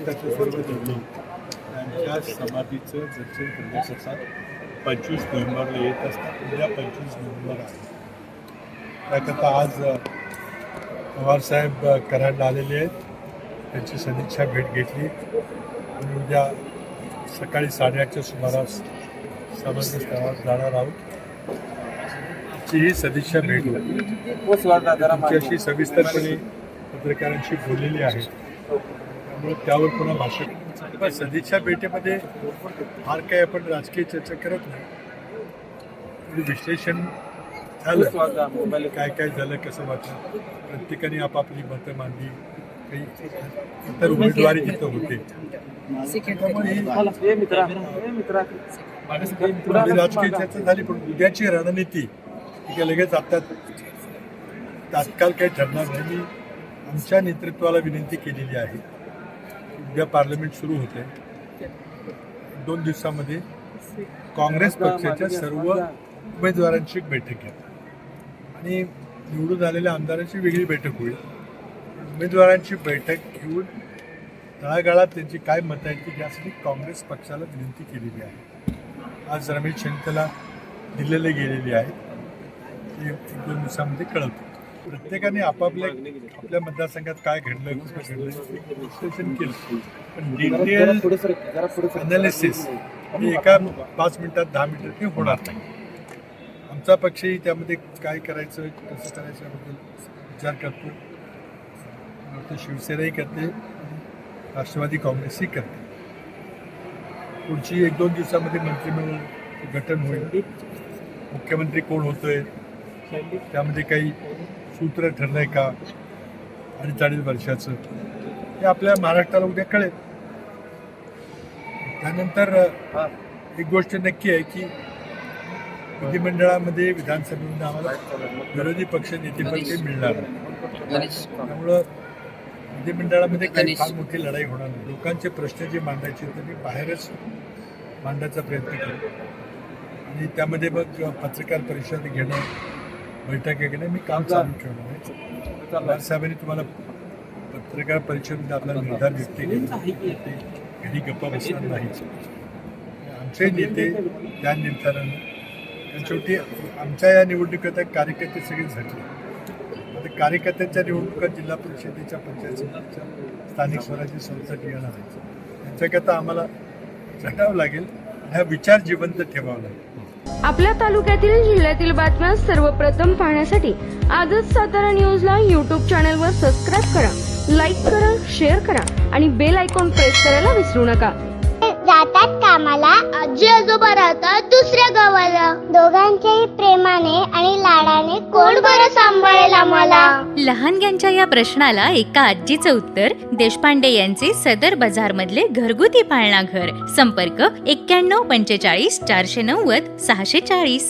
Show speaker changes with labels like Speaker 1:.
Speaker 1: महाराष्ट्राचे सर्व धर्मी त्यांच्या समाधीचं दर्शन करण्याकरता पंचवीस नोव्हेंबरला येत असतात उद्या पंचवीस नोव्हेंबर आहे. त्याकरता आज पवारसाहेब कराडला आलेले आहेत. त्यांची सदिच्छा भेट घेतली. आणि उद्या सकाळी साडेआठच्या सुमारास समाजस्थळावर जाणार आहोत. ची ही सदिच्छा भेट तुमच्याशी सविस्तरपणे पत्रकारांशी बोललेली आहे. त्यावर पुन्हा भाषण पण सदिच्छा भेटेमध्ये फार काही आपण राजकीय चर्चा करत नाही. विश्लेषण झालं. काय काय झालं कसं वाटलं? प्रत्येकाने आपापली मतं मांडली. काही इतर उमेदवारी तिथं होते. ही राजकीय चर्चा झाली पण उद्याची रणनीती काय लगेच आता तात्काळ काही ठरणार नाही. मी आमच्या नेतृत्वाला विनंती केलेली आहे. उद्या पार्लमेंट सुरू होते. दोन दिवसामध्ये काँग्रेस पक्षाच्या सर्व उमेदवारांची एक बैठक घ्या आणि निवडून आलेल्या आमदारांची वेगळी बैठक होईल. उमेदवारांची बैठक घेऊन तळागाळात त्यांची काय मतं आहेत की यासाठी काँग्रेस पक्षाला विनंती केलेली आहे. आज रमेश शंकला दिलेले गेलेले आहेत. ते एक दोन दिवसामध्ये कळवतो प्रत्येकाने आपापल्या आपल्या मतदारसंघात काय घडलं कसं घडलं विश्लेषण केलं. पण डिटेल अनालिसिस हे एका पाच मिनिटात दहा मिनिटात ते होणार नाही. आमचा पक्षही त्यामध्ये काय करायचं कसं करायचं याबद्दल विचार करतो. शिवसेनाही करते राष्ट्रवादी काँग्रेसही करते. पुढची एक दोन दिवसामध्ये मंत्रिमंडळ गठन होईल. मुख्यमंत्री कोण होतोय? त्यामध्ये काही सूत्र ठरलंय का? अडीच अडीच वर्षाचं. हे आपल्या महाराष्ट्राला उद्या कळेल. त्यानंतर एक गोष्ट नक्की आहे की विधिमंडळामध्ये विधानसभेमध्ये आम्हाला विरोधी पक्ष नेतेपद काही मिळणार त्यामुळं विधिमंडळामध्ये काही फार मोठी लढाई होणार नाही. लोकांचे प्रश्न जे मांडायचे ते मी बाहेरच मांडण्याचा प्रयत्न करेन. आणि त्यामध्ये मग पत्रकार परिषद घेणं बैठक घेणं मी काम चालू ठेवणार आहे. साहेबांनी तुम्हाला पत्रकार परिषदेमध्ये आपला निर्धार व्यक्त केला घरी गप्पा बसणार नाहीच आमचे नेते त्या निर्धारानं शेवटी आमच्या या निवडणुकीत कार्यकर्ते सगळे झटले. आता कार्यकर्त्यांच्या निवडणुका जिल्हा परिषदेच्या पंचायत समितीच्या स्थानिक स्वराज्य संस्था येणार आहेत. त्यांच्याकरता आम्हाला झटावं लागेल हा विचार जिवंत ठेवावा लागेल.
Speaker 2: आपल्या तालुक्यातील जिल्ह्यातील बातम्या सर्वप्रथम पाहण्यासाठी आजच सातारा न्यूजला यूट्यूब चॅनलवर सबस्क्राईब करा लाईक करा शेअर करा आणि बेल आयकॉन प्रेस करायला विसरू नका.
Speaker 3: जातात कामाला आजी आजोबा राहतात दुसऱ्या गावाला. दोघांच्याही प्रेमाने आणि लाडाने कोण
Speaker 4: लहानग्यांच्या या प्रश्नाला एका आजीचं उत्तर देशपांडे यांचे सदर बाजार मधले घरगुती पाळणा घर संपर्क एक्क्याण्णव पंचेचाळीस चारशे नव्वद सहाशे चाळीस.